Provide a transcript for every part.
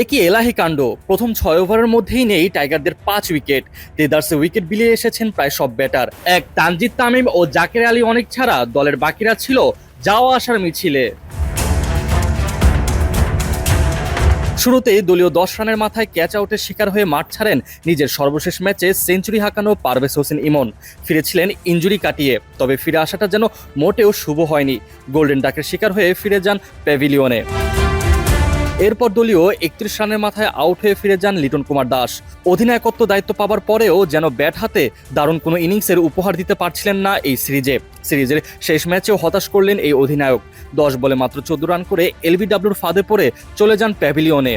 এ কি এলাহি কাণ্ড? প্রথম ছয় ওভারের মধ্যেই নেই টাইগারদের পাঁচ উইকেট। দেদার্সে উইকেট বিলিয়ে এসেছেন প্রায় সব ব্যাটার। এক, তানজিদ তামিম ও জাকের আলী অনেক ছাড়া দলের বাকিরা ছিল যাওয়া আসার মিছিলে। শুরুতেই দলীয় দশ রানের মাথায় ক্যাচ আউটের শিকার হয়ে মাঠ ছাড়েন নিজের সর্বশেষ ম্যাচে সেঞ্চুরি হাঁকানো পারভেজ হোসেন ইমন। ফিরেছিলেন ইঞ্জুরি কাটিয়ে, তবে ফিরে আসাটা যেন মোটেও শুভ হয়নি। গোল্ডেন ডাকের শিকার হয়ে ফিরে যান প্যাভিলিয়নে। এরপর দলীয় একত্রিশ রানের মাথায় আউট হয়ে ফিরে যান লিটন কুমার দাস। অধিনায়কত্ব দায়িত্ব পাবার পরেও যেন ব্যাট হাতে দারুণ কোনো ইনিংসের উপহার দিতে পারছিলেন না এই সিরিজে। সিরিজের শেষ ম্যাচেও হতাশ করলেন এই অধিনায়ক। দশ বলে মাত্র চোদ্দ রান করে এলবিডাব্লিউর ফাঁদে পড়ে চলে যান প্যাভিলিয়নে।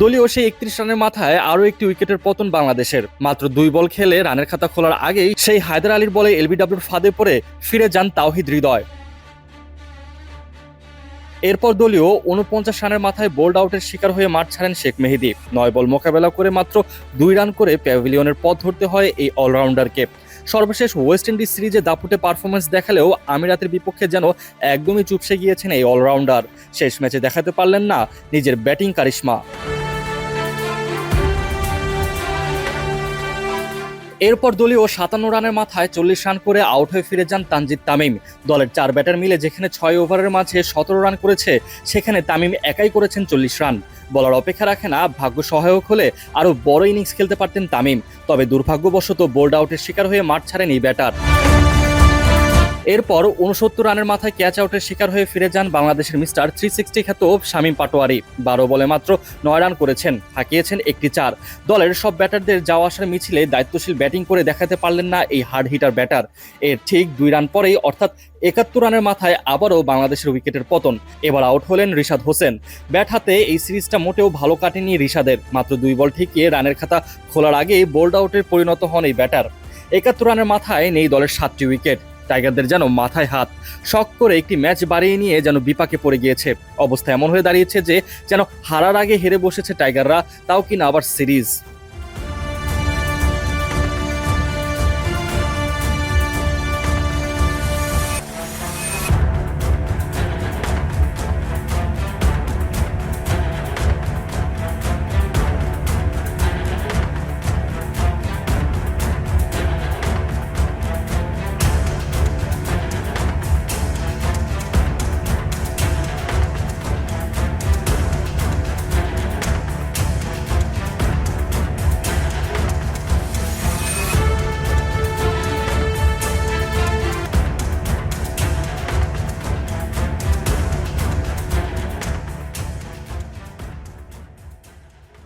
দলীয় সেই একত্রিশ রানের মাথায় আরও একটি উইকেটের পতন বাংলাদেশের। মাত্র দুই বল খেলে রানের খাতা খোলার আগেই সেই হায়দার আলীর বলে এলবিডাব্লিউর ফাঁদে পড়ে ফিরে যান তাওহিদ হৃদয়। এরপর দলীয় উনপঞ্চাশ রানের মাথায় বোল্ড আউটের শিকার হয়ে মাঠ ছাড়েন শেখ মেহেদি। নয় বল মোকাবেলা করে মাত্র দুই রান করে প্যাভিলিয়নের পথ ধরতে হয় এই অলরাউন্ডারকে। সর্বশেষ ওয়েস্ট ইন্ডিজ সিরিজে দাপুটে পারফরমেন্স দেখালেও আমিরাতের বিপক্ষে যেন একদমই চুপসে গিয়েছেন এই অলরাউন্ডার। শেষ ম্যাচে দেখাতে পারলেন না নিজের ব্যাটিং কারিশমা। এরপর দলীয় সাতান্ন রানের মাথায় চল্লিশ রান করে আউট হয়ে ফিরে যান তানজিদ তামিম। দলের চার ব্যাটার মিলে যেখানে ছয় ওভারের মাঝে সতেরো রান করেছে, সেখানে তামিম একাই করেছেন চল্লিশ রান। বলার অপেক্ষা রাখে না, ভাগ্য সহায়ক হলে আরও বড় ইনিংস খেলতে পারতেন তামিম। তবে দুর্ভাগ্যবশত বোল্ড আউটের শিকার হয়ে মাঠ ছাড়েন এই ব্যাটার। এরপর উনসত্তর রানের মাথায় ক্যাচ আউটের শিকার হয়ে ফিরে যান বাংলাদেশের মিস্টার থ্রি সিক্সটি খ্যাত শামীম পাটোয়ারি। বারো বলে মাত্র নয় রান করেছেন, হাঁকিয়েছেন একটি চার। দলের সব ব্যাটারদের যাওয়া আসার মিছিলে দায়িত্বশীল ব্যাটিং করে দেখাতে পারলেন না এই হার্ড হিটার ব্যাটার। এর ঠিক দুই রান পরেই অর্থাৎ একাত্তর রানের মাথায় আবারও বাংলাদেশের উইকেটের পতন। এবার আউট হলেন রিশাদ হোসেন। ব্যাট হাতে এই সিরিজটা মোটেও ভালো কাটেনি রিশাদের। মাত্র দুই বল ঠিকিয়ে রানের খাতা খোলার আগেই বোল্ড আউটের পরিণত হন এই ব্যাটার। একাত্তর রানের মাথায় নেই দলের সাতটি উইকেট। টাইগারদের যেন মাথায় হাত শখ করে একটি ম্যাচ বাড়িয়ে নিয়ে যেন বিপাকে পড়ে গিয়েছে। অবস্থা এমন হয়ে দাঁড়িয়েছে যে, যেন হারার আগে হেরে বসেছে টাইগাররা, তাও কিনা আবার সিরিজ।